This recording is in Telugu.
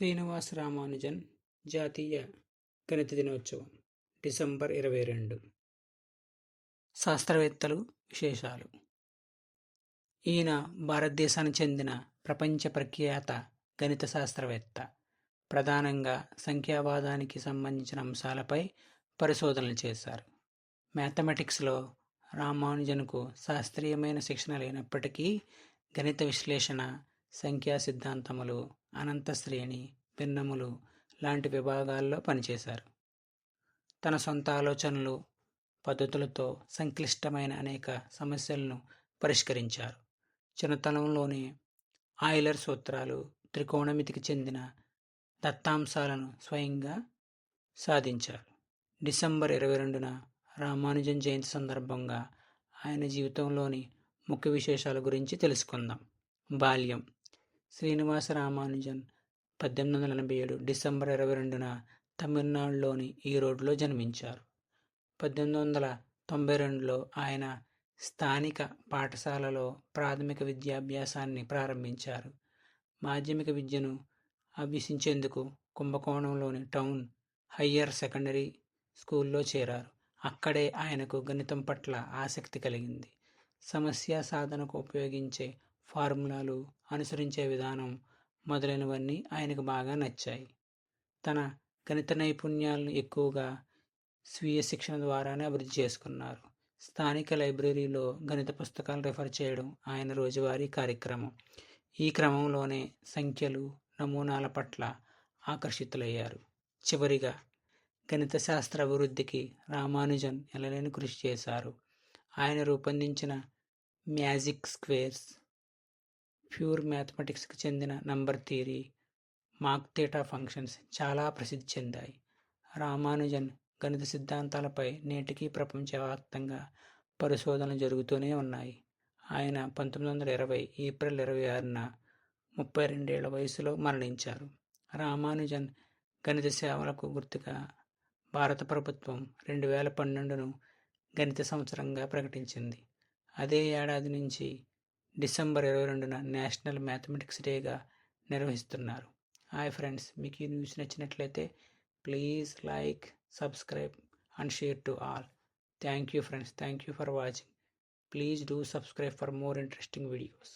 శ్రీనివాస రామానుజన్ జాతీయ గణిత దినోత్సవం డిసెంబర్ ఇరవై రెండు. శాస్త్రవేత్తలు విశేషాలు. ఈయన భారతదేశానికి చెందిన ప్రపంచ ప్రఖ్యాత గణిత శాస్త్రవేత్త. ప్రధానంగా సంఖ్యావాదానికి సంబంధించిన అంశాలపై పరిశోధనలు చేశారు. మ్యాథమెటిక్స్లో రామానుజన్కు శాస్త్రీయమైన శిక్షణ లేనప్పటికీ గణిత విశ్లేషణ సంఖ్యా సిద్ధాంతములు అనంతశ్రేణి భిన్నములు లాంటి విభాగాల్లో పనిచేశారు. తన సొంత ఆలోచనలు పద్ధతులతో సంక్లిష్టమైన అనేక సమస్యలను పరిష్కరించారు. చిన్నతనంలోనే ఆయిలర్ సూత్రాలు త్రికోణమితికి చెందిన దత్తాంశాలను స్వయంగా సాధించారు. డిసెంబర్ ఇరవై రెండున రామానుజన్ జయంతి సందర్భంగా ఆయన జీవితంలోని ముఖ్య విశేషాల గురించి తెలుసుకుందాం. బాల్యం శ్రీనివాస రామానుజన్ పద్దెనిమిది వందల ఎనభై ఏడు డిసెంబర్ ఇరవై రెండున తమిళనాడులోని ఈరోడ్లో జన్మించారు. పద్దెనిమిది వందల తొంభై రెండులో ఆయన స్థానిక పాఠశాలలో ప్రాథమిక విద్యాభ్యాసాన్ని ప్రారంభించారు. మాధ్యమిక విద్యను అభ్యసించేందుకు కుంభకోణంలోని టౌన్ హయ్యర్ సెకండరీ స్కూల్లో చేరారు. అక్కడే ఆయనకు గణితం పట్ల ఆసక్తి కలిగింది. సమస్య సాధనకు ఉపయోగించే ఫార్ములాలు అనుసరించే విధానం మొదలైనవన్నీ ఆయనకు బాగా నచ్చాయి. తన గణిత నైపుణ్యాలను ఎక్కువగా స్వీయ శిక్షణ ద్వారానే అభివృద్ధి చేసుకున్నారు. స్థానిక లైబ్రరీలో గణిత పుస్తకాలు రిఫర్ చేయడం ఆయన రోజువారీ కార్యక్రమం. ఈ క్రమంలోనే సంఖ్యలు నమూనాల పట్ల ఆకర్షితులయ్యారు. చివరిగా గణిత శాస్త్ర అభివృద్ధికి రామానుజన్ ఎలలేని కృషి చేశారు. ఆయన రూపొందించిన మ్యాజిక్ స్క్వేర్స్ ప్యూర్ మ్యాథమెటిక్స్కి చెందిన number theory mock theta functions చాలా ప్రసిద్ధి చెందాయి. రామానుజన్ గణిత సిద్ధాంతాలపై నేటికి ప్రపంచవ్యాప్తంగా పరిశోధనలు జరుగుతూనే ఉన్నాయి. ఆయన పంతొమ్మిది వందల ఇరవై ఏప్రిల్ ఇరవై ఆరున ముప్పై రెండేళ్ళ వయసులో మరణించారు. రామానుజన్ గణిత సేవలకు గుర్తుగా భారత ప్రభుత్వం రెండు వేల పన్నెండును గణిత సంవత్సరంగా ప్రకటించింది. అదే ఏడాది నుంచి డిసెంబర్ ఇరవై రెండున నేషనల్ మ్యాథమెటిక్స్ డేగా నిర్వహిస్తున్నారు. హాయ్ ఫ్రెండ్స్ మీకు ఈ న్యూస్ నచ్చినట్లయితే please like subscribe and share to all. Thank you friends thank you for watching. Please do subscribe for more interesting videos.